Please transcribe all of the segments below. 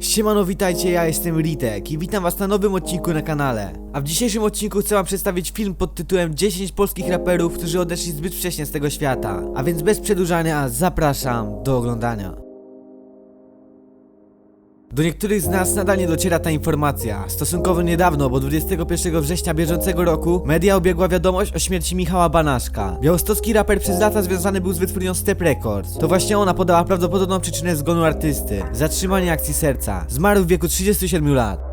Siemano, witajcie, ja jestem Ritek i witam was na nowym odcinku na kanale. A w dzisiejszym odcinku chcę wam przedstawić film pod tytułem 10 polskich raperów, którzy odeszli zbyt wcześnie z tego świata. A więc bez przedłużania zapraszam do oglądania. Do niektórych z nas nadal nie dociera ta informacja. Stosunkowo niedawno, bo 21 września bieżącego roku, media obiegła wiadomość o śmierci Michała Banaszka. Białostocki raper przez lata związany był z wytwórnią Step Records. To właśnie ona podała prawdopodobną przyczynę zgonu artysty. Zatrzymanie akcji serca. Zmarł w wieku 37 lat.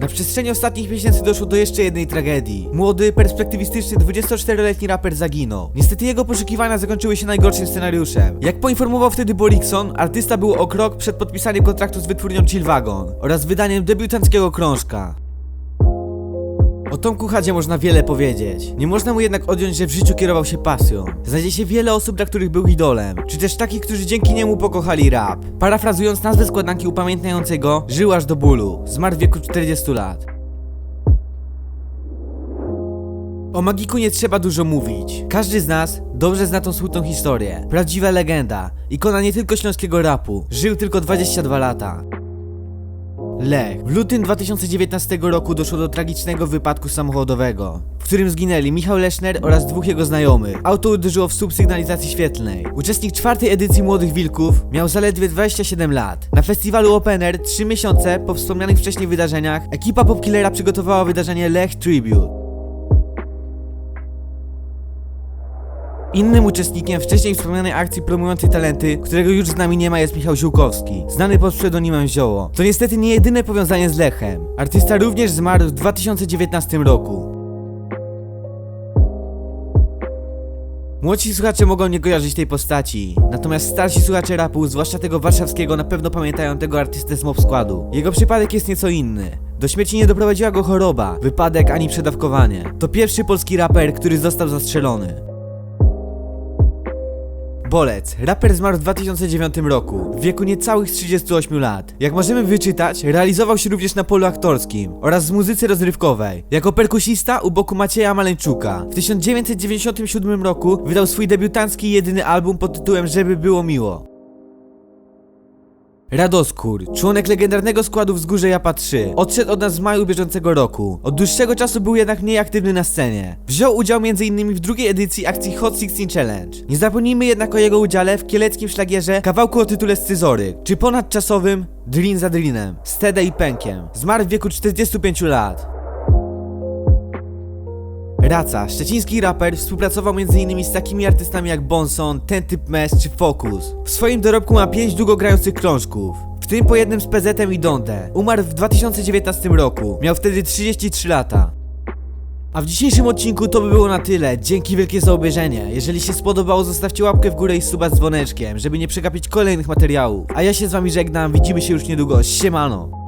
Na przestrzeni ostatnich miesięcy doszło do jeszcze jednej tragedii. Młody, perspektywistyczny 24-letni raper zaginął. Niestety jego poszukiwania zakończyły się najgorszym scenariuszem. Jak poinformował wtedy Borikson, artysta był o krok przed podpisaniem kontraktu z wytwórnią Chillwagon oraz wydaniem debiutanckiego krążka. O Tomku Hadzie można wiele powiedzieć. Nie można mu jednak odjąć, że w życiu kierował się pasją. Znajdzie się wiele osób, dla których był idolem, czy też takich, którzy dzięki niemu pokochali rap. Parafrazując nazwę składanki upamiętniającej go, żył aż do bólu. Zmarł w wieku 40 lat. O Magiku nie trzeba dużo mówić. Każdy z nas dobrze zna tą smutną historię. Prawdziwa legenda. Ikona nie tylko śląskiego rapu. Żył tylko 22 lata. Lech. W lutym 2019 roku doszło do tragicznego wypadku samochodowego, w którym zginęli Michał Leszner oraz dwóch jego znajomych. Auto uderzyło w słup sygnalizacji świetlnej. Uczestnik czwartej edycji Młodych Wilków miał zaledwie 27 lat. Na festiwalu Open Air, 3 miesiące po wspomnianych wcześniej wydarzeniach, ekipa Popkillera przygotowała wydarzenie Lech Tribute. Innym uczestnikiem wcześniej wspomnianej akcji promującej talenty, którego już z nami nie ma, jest Michał Ziółkowski, znany pod pseudonimem Zioło. To niestety nie jedyne powiązanie z Lechem. Artysta również zmarł w 2019 roku. Młodsi słuchacze mogą nie kojarzyć tej postaci, natomiast starsi słuchacze rapu, zwłaszcza tego warszawskiego, na pewno pamiętają tego artystę z mob składu. Jego przypadek jest nieco inny. Do śmierci nie doprowadziła go choroba, wypadek ani przedawkowanie. To pierwszy polski raper, który został zastrzelony. Bolec. Raper zmarł w 2009 roku, w wieku niecałych 38 lat. Jak możemy wyczytać, realizował się również na polu aktorskim oraz w muzyce rozrywkowej. Jako perkusista u boku Macieja Maleńczuka. W 1997 roku wydał swój debiutancki jedyny album pod tytułem Żeby było miło. Radoskór, członek legendarnego składu Wzgórze Japa 3, odszedł od nas w maju bieżącego roku. Od dłuższego czasu był jednak mniej aktywny na scenie. Wziął udział m.in. w drugiej edycji akcji Hot 16 Challenge. Nie zapomnijmy jednak o jego udziale w kieleckim szlagierze kawałku o tytule Scyzory, czy ponadczasowym Drin za Drinem, Stede i Pękiem. Zmarł w wieku 45 lat. Raca, szczeciński raper, współpracował m.in. z takimi artystami jak Bonson, Ten Typ Mes czy Focus. W swoim dorobku ma 5 długogrających krążków, w tym po jednym z PZ-em i Donde. Umarł w 2019 roku, miał wtedy 33 lata. A w dzisiejszym odcinku to by było na tyle. Dzięki wielkie za obejrzenie. Jeżeli się spodobało, zostawcie łapkę w górę i suba z dzwoneczkiem, żeby nie przegapić kolejnych materiałów. A ja się z wami żegnam, widzimy się już niedługo. Siemano!